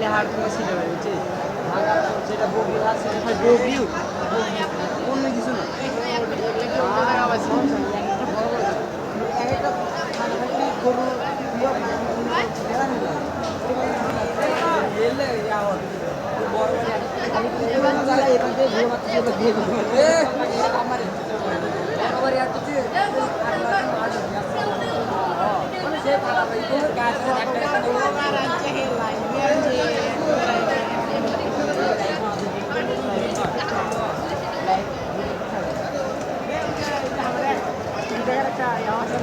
আসলে হার করে ছিল বুঝছি সেটা বগরি হার সেটা হয় বগরিও অন্য কিছু না। আমার 这儿，然是？